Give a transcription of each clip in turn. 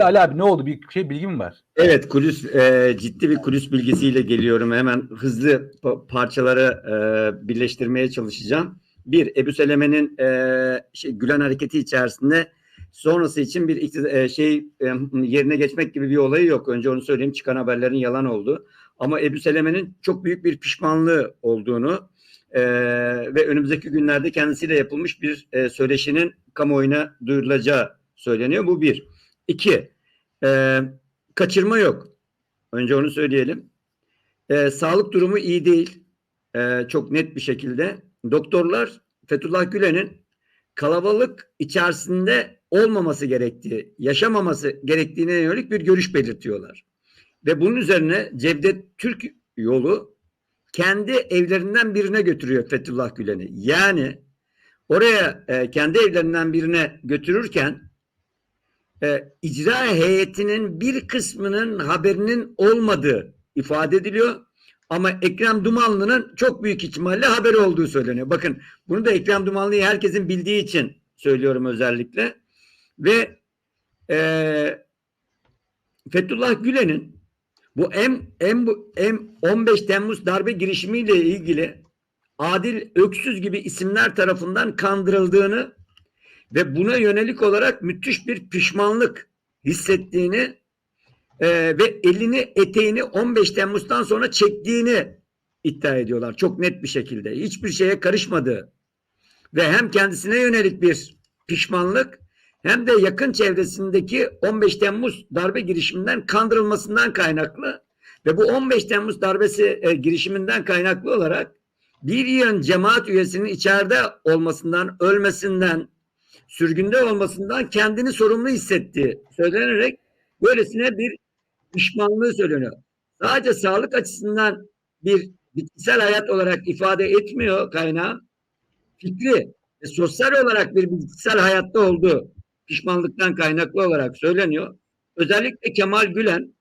abi Ali abi ne oldu? Bir şey bilgi mi var? Evet kulis e, ciddi bir kulis bilgisiyle geliyorum. Hemen hızlı pa- parçaları e, birleştirmeye çalışacağım. Bir Ebu Seleme'nin e, şey, Gülen hareketi içerisinde sonrası için bir iktidar- e, şey e, yerine geçmek gibi bir olayı yok. Önce onu söyleyeyim çıkan haberlerin yalan oldu. Ama Ebu Seleme'nin çok büyük bir pişmanlığı olduğunu e, ve önümüzdeki günlerde kendisiyle yapılmış bir e, söyleşinin kamuoyuna duyurulacağı söyleniyor. Bu bir. İki, e, kaçırma yok. Önce onu söyleyelim. E, sağlık durumu iyi değil. E, çok net bir şekilde. Doktorlar Fethullah Gülen'in kalabalık içerisinde olmaması gerektiği, yaşamaması gerektiğine yönelik bir görüş belirtiyorlar. Ve bunun üzerine Cevdet Türk yolu kendi evlerinden birine götürüyor Fethullah Gülen'i. Yani oraya e, kendi evlerinden birine götürürken e, icra heyetinin bir kısmının haberinin olmadığı ifade ediliyor. Ama Ekrem Dumanlı'nın çok büyük ihtimalle haberi olduğu söyleniyor. Bakın bunu da Ekrem Dumanlı'yı herkesin bildiği için söylüyorum özellikle. Ve e, Fethullah Gülen'in bu M, M, M 15 Temmuz darbe girişimiyle ilgili Adil Öksüz gibi isimler tarafından kandırıldığını ve buna yönelik olarak müthiş bir pişmanlık hissettiğini e, ve elini eteğini 15 Temmuz'dan sonra çektiğini iddia ediyorlar. Çok net bir şekilde. Hiçbir şeye karışmadığı ve hem kendisine yönelik bir pişmanlık hem de yakın çevresindeki 15 Temmuz darbe girişiminden kandırılmasından kaynaklı ve bu 15 Temmuz darbesi e, girişiminden kaynaklı olarak bir yığın cemaat üyesinin içeride olmasından, ölmesinden, sürgünde olmasından kendini sorumlu hissettiği söylenerek böylesine bir pişmanlığı söyleniyor. Sadece sağlık açısından bir bitkisel hayat olarak ifade etmiyor kaynağı. Fikri ve sosyal olarak bir bitkisel hayatta olduğu pişmanlıktan kaynaklı olarak söyleniyor. Özellikle Kemal Gülen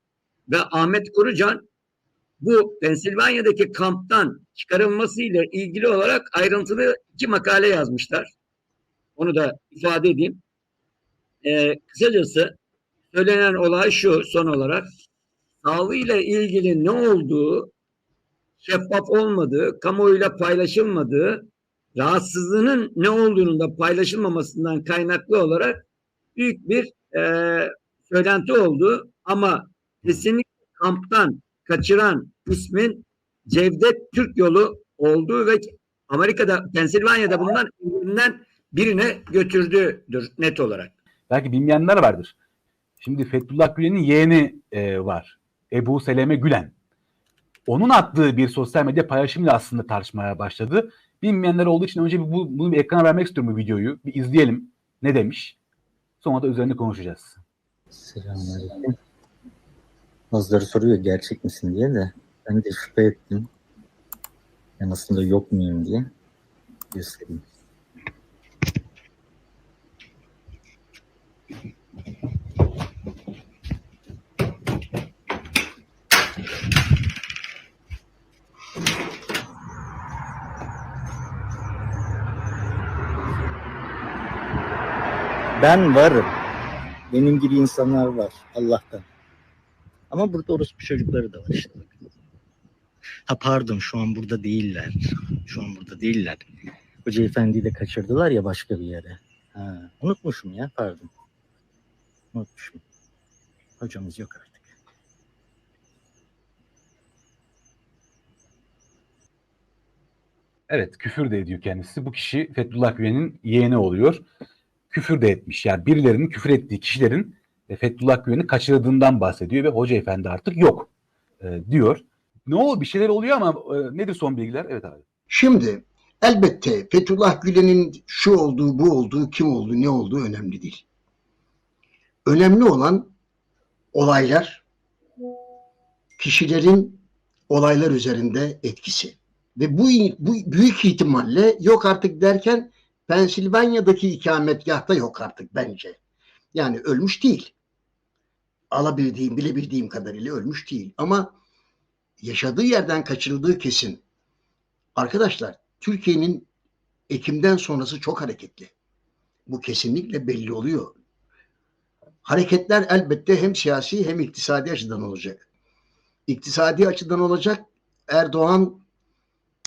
ve Ahmet Kurucan bu Pensilvanya'daki kamptan çıkarılması ile ilgili olarak ayrıntılı iki makale yazmışlar. Onu da ifade edeyim. Ee, kısacası söylenen olay şu son olarak sağlığıyla ilgili ne olduğu şeffaf olmadığı, kamuoyuyla paylaşılmadığı, rahatsızlığının ne olduğunun da paylaşılmamasından kaynaklı olarak büyük bir e, söylenti oldu. Ama kesinlikle kamptan kaçıran ismin Cevdet Türk yolu olduğu ve Amerika'da, Pensilvanya'da evlerinden birine götürdüdür net olarak. Belki bilmeyenler vardır. Şimdi Fethullah Gülen'in yeğeni e, var. Ebu Seleme Gülen. Onun attığı bir sosyal medya paylaşımıyla aslında tartışmaya başladı. Bilmeyenler olduğu için önce bir bu, bunu bir ekrana vermek istiyorum bu videoyu. Bir izleyelim. Ne demiş? Sonra da üzerine konuşacağız. Selamünaleyküm. Bazıları soruyor gerçek misin diye de ben de şüphe ettim. Ben aslında yok muyum diye göstereyim. Ben varım. Benim gibi insanlar var Allah'tan. Ama burada orospu çocukları da var işte. Ha pardon şu an burada değiller. Şu an burada değiller. Hoca Efendi'yi de kaçırdılar ya başka bir yere. Ha, unutmuşum ya pardon. Unutmuşum. Hocamız yok artık. Evet küfür de ediyor kendisi. Bu kişi Fethullah Gülen'in yeğeni oluyor. Küfür de etmiş. Yani birilerinin küfür ettiği kişilerin e, Fethullah Gülen'i kaçırdığından bahsediyor ve Hoca Efendi artık yok e, diyor. Ne olur bir şeyler oluyor ama e, nedir son bilgiler? Evet abi. Şimdi elbette Fethullah Gülen'in şu olduğu, bu olduğu, kim olduğu, ne olduğu önemli değil. Önemli olan olaylar, kişilerin olaylar üzerinde etkisi. Ve bu, bu büyük ihtimalle yok artık derken Pensilvanya'daki ikametgahta yok artık bence. Yani ölmüş değil. Alabildiğim, bilebildiğim kadarıyla ölmüş değil. Ama yaşadığı yerden kaçırıldığı kesin. Arkadaşlar Türkiye'nin Ekim'den sonrası çok hareketli. Bu kesinlikle belli oluyor. hareketler elbette hem siyasi hem iktisadi açıdan olacak. İktisadi açıdan olacak. Erdoğan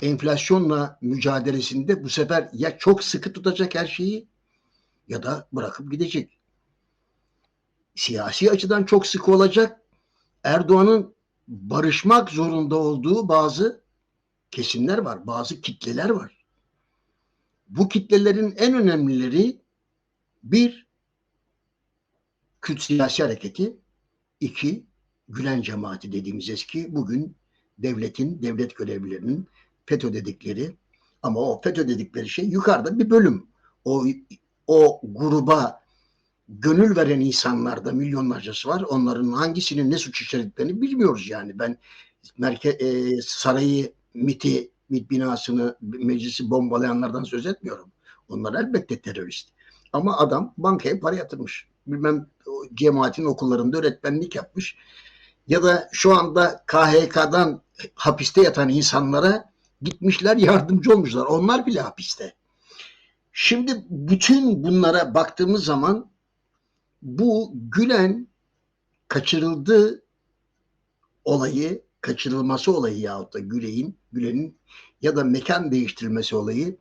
enflasyonla mücadelesinde bu sefer ya çok sıkı tutacak her şeyi ya da bırakıp gidecek. Siyasi açıdan çok sıkı olacak. Erdoğan'ın barışmak zorunda olduğu bazı kesimler var, bazı kitleler var. Bu kitlelerin en önemlileri bir Kürt siyasi hareketi, iki Gülen cemaati dediğimiz eski bugün devletin, devlet görevlilerinin FETÖ dedikleri ama o FETÖ dedikleri şey yukarıda bir bölüm. O o gruba gönül veren insanlarda milyonlarcası var. Onların hangisinin ne suç işlediklerini bilmiyoruz yani. Ben merke, e, sarayı, MIT'i, MIT binasını, meclisi bombalayanlardan söz etmiyorum. Onlar elbette terörist. Ama adam bankaya para yatırmış. Bilmem cemaatin okullarında öğretmenlik yapmış. Ya da şu anda KHK'dan hapiste yatan insanlara gitmişler yardımcı olmuşlar. Onlar bile hapiste. Şimdi bütün bunlara baktığımız zaman bu Gülen kaçırıldı olayı, kaçırılması olayı yahut da Gülen'in Gülen'in ya da mekan değiştirilmesi olayı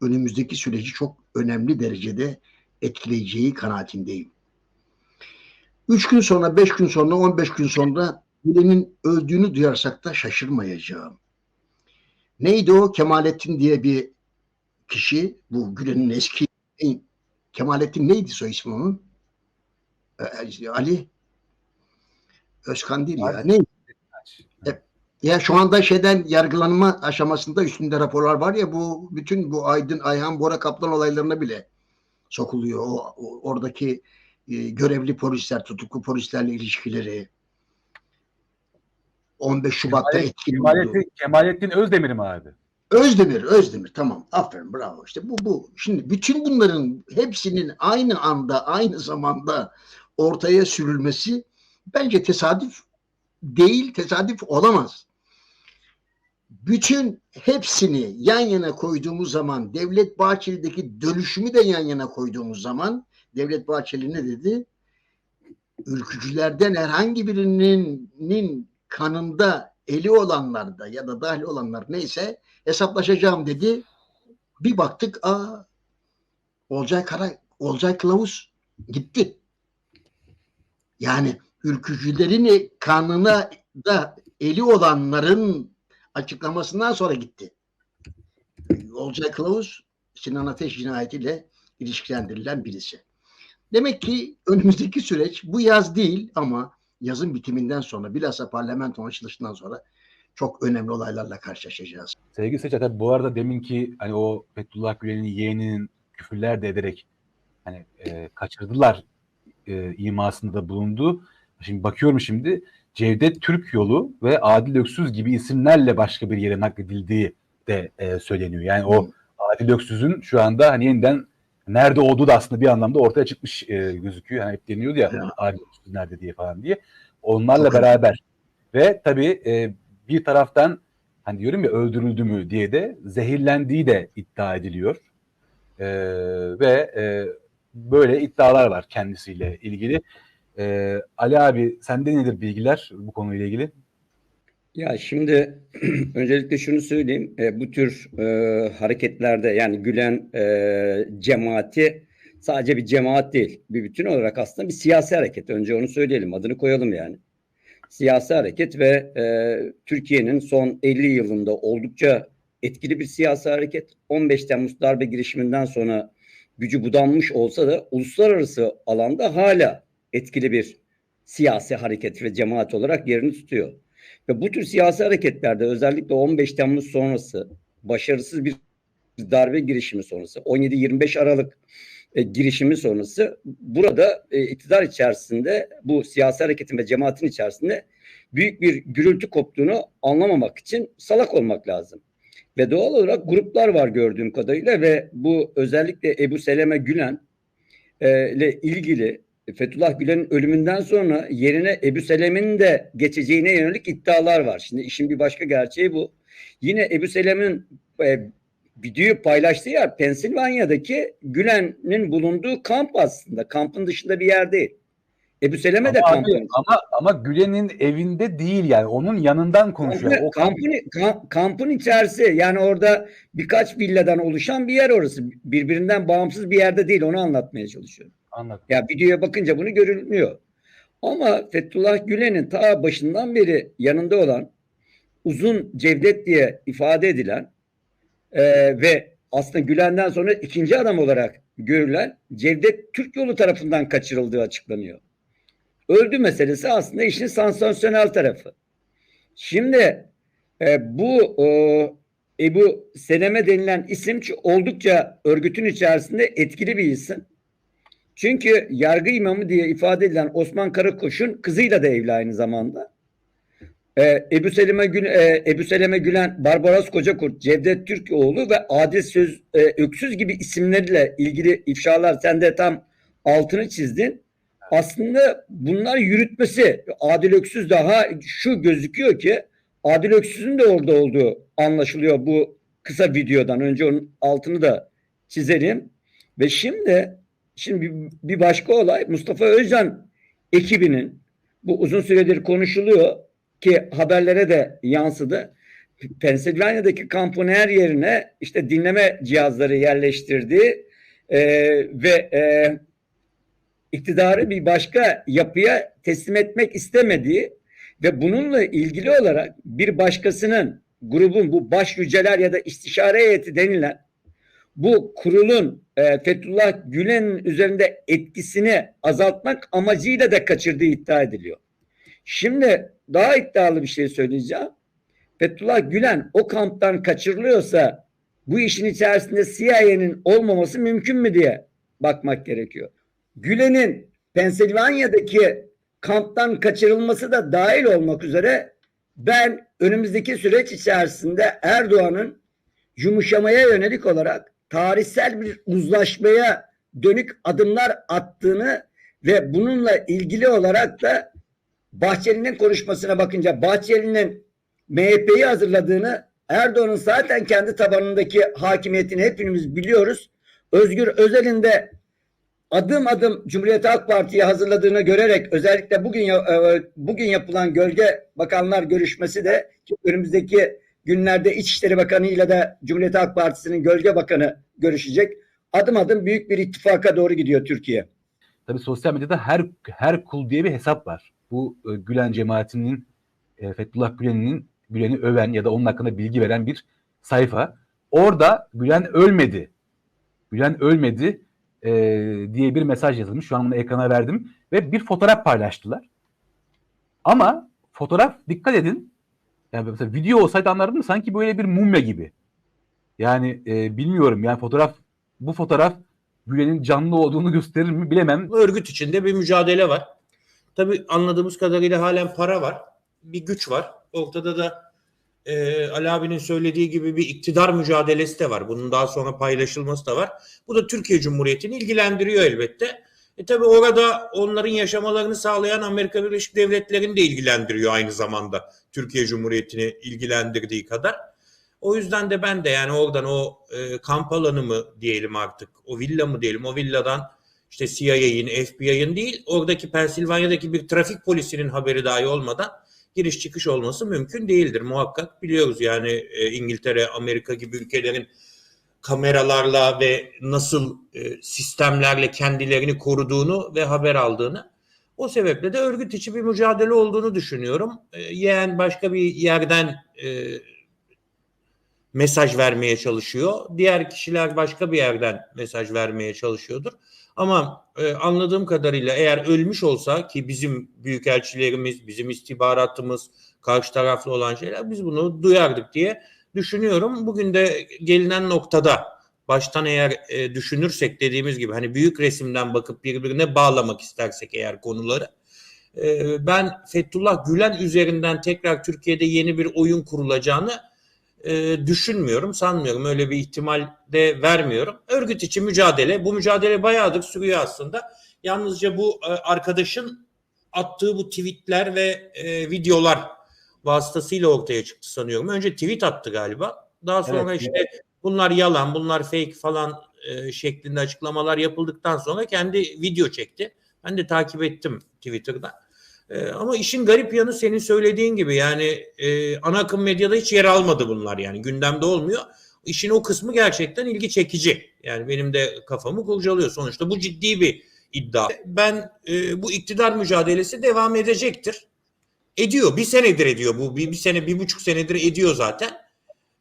önümüzdeki süreci çok önemli derecede etkileyeceği kanaatindeyim. Üç gün sonra, beş gün sonra, on beş gün sonra Gülen'in öldüğünü duyarsak da şaşırmayacağım. Neydi o? Kemalettin diye bir kişi, bu Gülen'in eski Kemalettin neydi soy ismi onun? Ee, Ali Özkan değil ya. Ne? Ya şu anda şeyden yargılanma aşamasında üstünde raporlar var ya bu bütün bu Aydın Ayhan Bora Kaplan olaylarına bile sokuluyor. O, o- oradaki e, görevli polisler, tutuklu polislerle ilişkileri 15 Şubat'ta Kemalet- etkili oldu. Kemalettin, Kemalettin Özdemir mi abi? Özdemir, Özdemir tamam. Aferin bravo. İşte bu bu. Şimdi bütün bunların hepsinin aynı anda, aynı zamanda ortaya sürülmesi bence tesadüf değil, tesadüf olamaz. Bütün hepsini yan yana koyduğumuz zaman, Devlet Bahçeli'deki dönüşümü de yan yana koyduğumuz zaman Devlet Bahçeli ne dedi? Ülkücülerden herhangi birinin kanında eli olanlarda ya da dahil olanlar neyse hesaplaşacağım dedi. Bir baktık aa Olcay Kara Olcay Kılavuz gitti. Yani ülkücülerin kanına da eli olanların açıklamasından sonra gitti. Olcay Kılavuz Sinan Ateş cinayetiyle ilişkilendirilen birisi. Demek ki önümüzdeki süreç bu yaz değil ama yazın bitiminden sonra bilhassa parlamento açılışından sonra çok önemli olaylarla karşılaşacağız. Sevgili Seçer bu arada deminki hani o Fethullah Gülen'in yeğeninin küfürler de ederek hani e, kaçırdılar e, imasında da bulundu. Şimdi bakıyorum şimdi Cevdet Türk yolu ve Adil Öksüz gibi isimlerle başka bir yere nakledildiği de e, söyleniyor. Yani o Adil Öksüz'ün şu anda hani yeniden nerede olduğu da aslında bir anlamda ortaya çıkmış e, gözüküyor. Hani hep deniyordu ya Ya. Öksüz nerede diye falan diye. Onlarla Çok beraber ve tabii e, bir taraftan hani diyorum ya öldürüldü mü diye de zehirlendiği de iddia ediliyor. Ee, ve e, böyle iddialar var kendisiyle ilgili. Ee, Ali abi sende nedir bilgiler bu konuyla ilgili? Ya şimdi öncelikle şunu söyleyeyim. E, bu tür e, hareketlerde yani Gülen e, cemaati sadece bir cemaat değil. Bir bütün olarak aslında bir siyasi hareket. Önce onu söyleyelim. Adını koyalım yani. Siyasi hareket ve e, Türkiye'nin son 50 yılında oldukça etkili bir siyasi hareket. 15 Temmuz darbe girişiminden sonra gücü budanmış olsa da uluslararası alanda hala etkili bir siyasi hareket ve cemaat olarak yerini tutuyor. Ve bu tür siyasi hareketlerde özellikle 15 Temmuz sonrası başarısız bir darbe girişimi sonrası 17-25 Aralık e, girişimi sonrası burada e, iktidar içerisinde bu siyasi hareketin ve cemaatin içerisinde büyük bir gürültü koptuğunu anlamamak için salak olmak lazım. Ve doğal olarak gruplar var gördüğüm kadarıyla ve bu özellikle Ebu Seleme Gülen e, ile ilgili Fethullah Gülen'in ölümünden sonra yerine Ebu Selem'in de geçeceğine yönelik iddialar var. Şimdi işin bir başka gerçeği bu. Yine Ebu Selem'in e, videoyu paylaştığı yer Pensilvanya'daki Gülen'in bulunduğu kamp aslında. Kampın dışında bir yer değil. Ebu Seleme de Ama, kampın. abi, ama, ama Gülen'in evinde değil yani. Onun yanından konuşuyor. Kampın, O kampın, kam- kampın içerisi yani orada birkaç villadan oluşan bir yer orası. Birbirinden bağımsız bir yerde değil onu anlatmaya çalışıyorum. Anladım. Ya videoya bakınca bunu görülmüyor. Ama Fethullah Gülen'in ta başından beri yanında olan uzun Cevdet diye ifade edilen e, ve aslında Gülen'den sonra ikinci adam olarak görülen Cevdet Türk yolu tarafından kaçırıldığı açıklanıyor. Öldü meselesi aslında işin sansasyonel tarafı. Şimdi e, bu o, Ebu Seleme denilen isim oldukça örgütün içerisinde etkili bir isim. Çünkü yargı imamı diye ifade edilen Osman Karakoç'un kızıyla da evli aynı zamanda. Ee, Ebu Seleme Gül, e, Ebu Seleme Gülen, Barbaros Kocakurt, Cevdet Türkoğlu ve Adil Söz e, Öksüz gibi isimlerle ilgili ifşalar sen de tam altını çizdin. Aslında bunlar yürütmesi Adil Öksüz daha şu gözüküyor ki Adil Öksüz'ün de orada olduğu anlaşılıyor bu kısa videodan. Önce onun altını da çizelim. Ve şimdi Şimdi bir, başka olay Mustafa Özcan ekibinin bu uzun süredir konuşuluyor ki haberlere de yansıdı. Pensilvanya'daki kampın her yerine işte dinleme cihazları yerleştirdi e, ve e, iktidarı bir başka yapıya teslim etmek istemediği ve bununla ilgili olarak bir başkasının grubun bu baş yüceler ya da istişare heyeti denilen bu kurulun e, Fethullah Gülen'in üzerinde etkisini azaltmak amacıyla da kaçırdığı iddia ediliyor. Şimdi daha iddialı bir şey söyleyeceğim. Fethullah Gülen o kamptan kaçırılıyorsa bu işin içerisinde CIA'nin olmaması mümkün mü diye bakmak gerekiyor. Gülen'in Pensilvanya'daki kamptan kaçırılması da dahil olmak üzere ben önümüzdeki süreç içerisinde Erdoğan'ın yumuşamaya yönelik olarak tarihsel bir uzlaşmaya dönük adımlar attığını ve bununla ilgili olarak da Bahçeli'nin konuşmasına bakınca Bahçeli'nin MHP'yi hazırladığını Erdoğan'ın zaten kendi tabanındaki hakimiyetini hepimiz biliyoruz. Özgür Özel'in de adım adım Cumhuriyet Halk Parti'yi hazırladığını görerek özellikle bugün e, bugün yapılan gölge bakanlar görüşmesi de önümüzdeki günlerde İçişleri Bakanı ile de Cumhuriyet Halk Partisi'nin gölge bakanı görüşecek. Adım adım büyük bir ittifaka doğru gidiyor Türkiye. Tabii sosyal medyada her her kul diye bir hesap var. Bu e, Gülen cemaatinin e, Fethullah Gülen'in Gülen'i öven ya da onun hakkında bilgi veren bir sayfa. Orada Gülen ölmedi. Gülen ölmedi e, diye bir mesaj yazılmış. Şu an bunu ekrana verdim ve bir fotoğraf paylaştılar. Ama fotoğraf dikkat edin. Yani mesela video olsaydı anlardım da sanki böyle bir mumya gibi. Yani e, bilmiyorum yani fotoğraf bu fotoğraf Gülen'in canlı olduğunu gösterir mi bilemem. Örgüt içinde bir mücadele var. Tabii anladığımız kadarıyla halen para var. Bir güç var. Ortada da e, Ali abinin söylediği gibi bir iktidar mücadelesi de var. Bunun daha sonra paylaşılması da var. Bu da Türkiye Cumhuriyeti'ni ilgilendiriyor elbette. E tabii orada onların yaşamalarını sağlayan Amerika Birleşik Devletleri'ni de ilgilendiriyor aynı zamanda. Türkiye Cumhuriyeti'ni ilgilendirdiği kadar. O yüzden de ben de yani oradan o e, kamp alanı mı diyelim artık, o villa mı diyelim, o villadan işte CIA'nin, FBI'nin değil, oradaki Pensilvanya'daki bir trafik polisinin haberi dahi olmadan giriş çıkış olması mümkün değildir. Muhakkak biliyoruz yani e, İngiltere, Amerika gibi ülkelerin kameralarla ve nasıl e, sistemlerle kendilerini koruduğunu ve haber aldığını. O sebeple de örgüt içi bir mücadele olduğunu düşünüyorum. E, yeğen başka bir yerden e, mesaj vermeye çalışıyor. Diğer kişiler başka bir yerden mesaj vermeye çalışıyordur. Ama e, anladığım kadarıyla eğer ölmüş olsa ki bizim büyükelçilerimiz, bizim istihbaratımız, karşı taraflı olan şeyler biz bunu duyardık diye düşünüyorum. Bugün de gelinen noktada baştan eğer e, düşünürsek dediğimiz gibi hani büyük resimden bakıp birbirine bağlamak istersek eğer konuları e, ben Fethullah Gülen üzerinden tekrar Türkiye'de yeni bir oyun kurulacağını e, düşünmüyorum, sanmıyorum. Öyle bir ihtimal de vermiyorum. Örgüt içi mücadele, bu mücadele bayağıdır sürüyor aslında. Yalnızca bu e, arkadaşın attığı bu tweetler ve e, videolar vasıtasıyla ortaya çıktı sanıyorum. Önce tweet attı galiba. Daha sonra Evet, işte bunlar yalan, bunlar fake falan e, şeklinde açıklamalar yapıldıktan sonra kendi video çekti. Ben de takip ettim Twitter'da. Ee, ama işin garip yanı senin söylediğin gibi yani e, ana akım medyada hiç yer almadı bunlar yani gündemde olmuyor. İşin o kısmı gerçekten ilgi çekici. Yani benim de kafamı kurcalıyor. Sonuçta bu ciddi bir iddia. Ben e, bu iktidar mücadelesi devam edecektir. Ediyor. Bir senedir ediyor bu. Bir, bir sene, bir buçuk senedir ediyor zaten.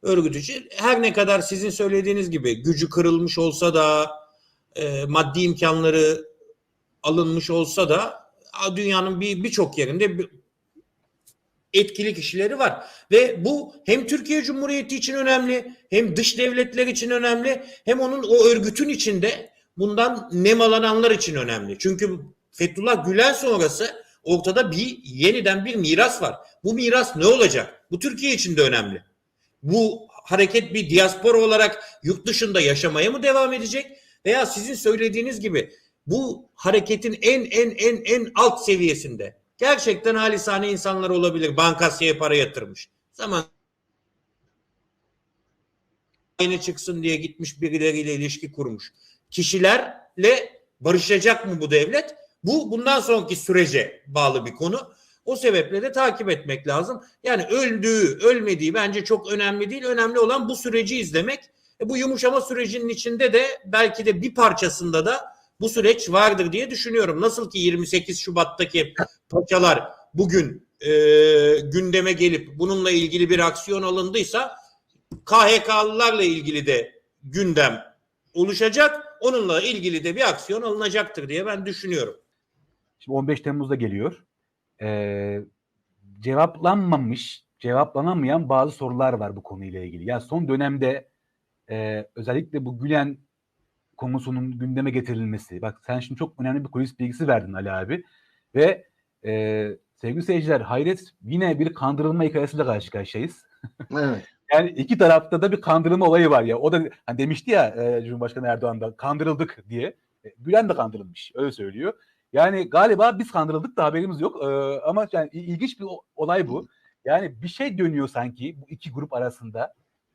Örgüt için. Her ne kadar sizin söylediğiniz gibi gücü kırılmış olsa da e, maddi imkanları alınmış olsa da dünyanın bir birçok yerinde bir- etkili kişileri var. Ve bu hem Türkiye Cumhuriyeti için önemli, hem dış devletler için önemli, hem onun o örgütün içinde bundan nemalananlar için önemli. Çünkü Fethullah Gülen sonrası ortada bir yeniden bir miras var. Bu miras ne olacak? Bu Türkiye için de önemli. Bu hareket bir diaspora olarak yurt dışında yaşamaya mı devam edecek? Veya sizin söylediğiniz gibi bu hareketin en en en en alt seviyesinde gerçekten halisane insanlar olabilir. Bankasya'ya para yatırmış. Zaman yeni çıksın diye gitmiş birileriyle ilişki kurmuş. Kişilerle barışacak mı bu devlet? Bu bundan sonraki sürece bağlı bir konu. O sebeple de takip etmek lazım. Yani öldüğü, ölmediği bence çok önemli değil. Önemli olan bu süreci izlemek. E bu yumuşama sürecinin içinde de belki de bir parçasında da bu süreç vardır diye düşünüyorum. Nasıl ki 28 Şubat'taki paçalar bugün e, gündeme gelip bununla ilgili bir aksiyon alındıysa KHK'lılarla ilgili de gündem oluşacak. Onunla ilgili de bir aksiyon alınacaktır diye ben düşünüyorum. Şimdi 15 Temmuz'da geliyor. Ee, cevaplanmamış, cevaplanamayan bazı sorular var bu konuyla ilgili. Yani son dönemde e, özellikle bu Gülen konusunun gündeme getirilmesi. Bak sen şimdi çok önemli bir kulis bilgisi verdin Ali abi. Ve e, sevgili seyirciler hayret yine bir kandırılma hikayesiyle karşı karşıyayız. Evet. Yani iki tarafta da bir kandırılma olayı var ya. O da hani demişti ya e, Cumhurbaşkanı Erdoğan da kandırıldık diye. E, Gülen de kandırılmış. Öyle söylüyor. Yani galiba biz kandırıldık da haberimiz yok. E, ama yani il- ilginç bir olay bu. Yani bir şey dönüyor sanki bu iki grup arasında,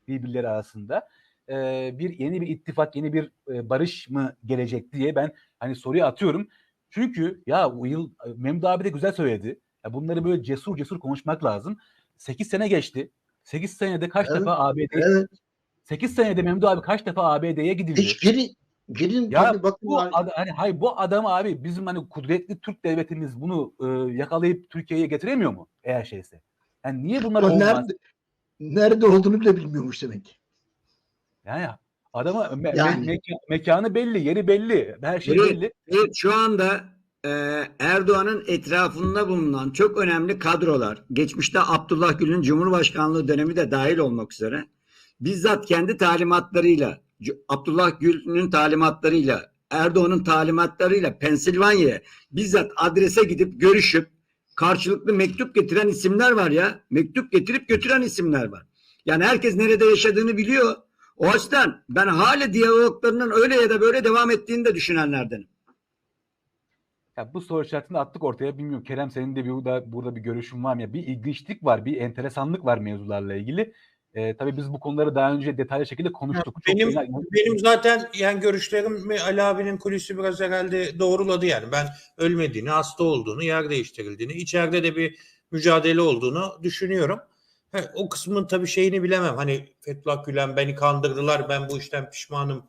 birbirleri arasında. E, bir yeni bir ittifak, yeni bir e, barış mı gelecek diye ben hani soruyu atıyorum. Çünkü ya bu yıl Memduh abi de güzel söyledi. Ya bunları böyle cesur cesur konuşmak lazım. 8 sene geçti. 8 senede kaç Evet, defa ABD Evet. 8 senede Memduh abi kaç defa ABD'ye gidildi? Hiç geri gelin Ya tabii bakın bu ad- hani hayır bu adam abi bizim hani kudretli Türk devletimiz bunu e, yakalayıp Türkiye'ye getiremiyor mu eğer şeyse? Yani niye bunlar o olmaz? nerede nerede olduğunu bile bilmiyormuş demek ki. Yani adama me- Yani. me- meka- mekanı belli, yeri belli, her şey Evet. belli. Evet şu anda e, Erdoğan'ın etrafında bulunan çok önemli kadrolar, geçmişte Abdullah Gül'ün Cumhurbaşkanlığı dönemi de dahil olmak üzere bizzat kendi talimatlarıyla, Abdullah Gül'ün talimatlarıyla, Erdoğan'ın talimatlarıyla Pensilvanya'ya bizzat adrese gidip görüşüp karşılıklı mektup getiren isimler var ya. Mektup getirip götüren isimler var. Yani herkes nerede yaşadığını biliyor. O açıdan ben hala diyaloglarının öyle ya da böyle devam ettiğini de düşünenlerdenim. Ya bu soru işaretini attık ortaya. Bilmiyorum Kerem senin de bir burada, burada bir görüşün var mı? Ya bir ilginçlik var, bir enteresanlık var mevzularla ilgili. Ee, tabii biz bu konuları daha önce detaylı şekilde konuştuk. Çok Benim genel- benim zaten yani görüşlerimi Ali abinin kulisi biraz herhalde doğruladı yani. Ben ölmediğini, hasta olduğunu, yer değiştirildiğini, içeride de bir mücadele olduğunu düşünüyorum. He, o kısmın tabii şeyini bilemem. Hani Fethullah Gülen beni kandırdılar, ben bu işten pişmanım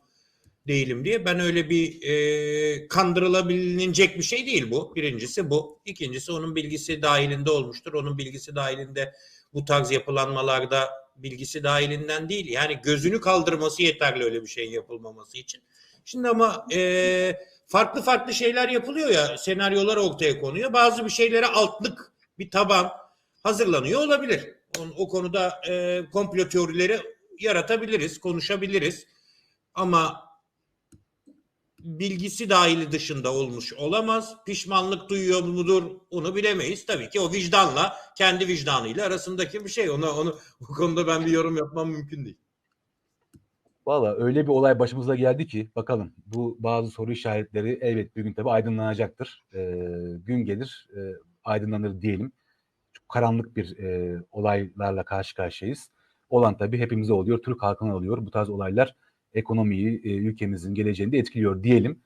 değilim diye. Ben öyle bir e, kandırılabilecek bir şey değil bu. Birincisi bu. İkincisi onun bilgisi dahilinde olmuştur. Onun bilgisi dahilinde bu tarz yapılanmalarda bilgisi dahilinden değil. Yani gözünü kaldırması yeterli öyle bir şeyin yapılmaması için. Şimdi ama e, farklı farklı şeyler yapılıyor ya senaryolar ortaya konuyor. Bazı bir şeylere altlık bir taban hazırlanıyor olabilir. O, o konuda e, komplo teorileri yaratabiliriz, konuşabiliriz. Ama bilgisi dahili dışında olmuş olamaz. Pişmanlık duyuyor mudur onu bilemeyiz. Tabii ki o vicdanla kendi vicdanıyla arasındaki bir şey. Ona onu bu konuda ben bir yorum yapmam mümkün değil. Valla öyle bir olay başımıza geldi ki bakalım bu bazı soru işaretleri elbet bir gün tabii aydınlanacaktır. Ee, gün gelir e, aydınlanır diyelim. Çok karanlık bir e, olaylarla karşı karşıyayız. Olan tabii hepimize oluyor, Türk halkına oluyor. Bu tarz olaylar ekonomiyi, e, ülkemizin geleceğini de etkiliyor diyelim.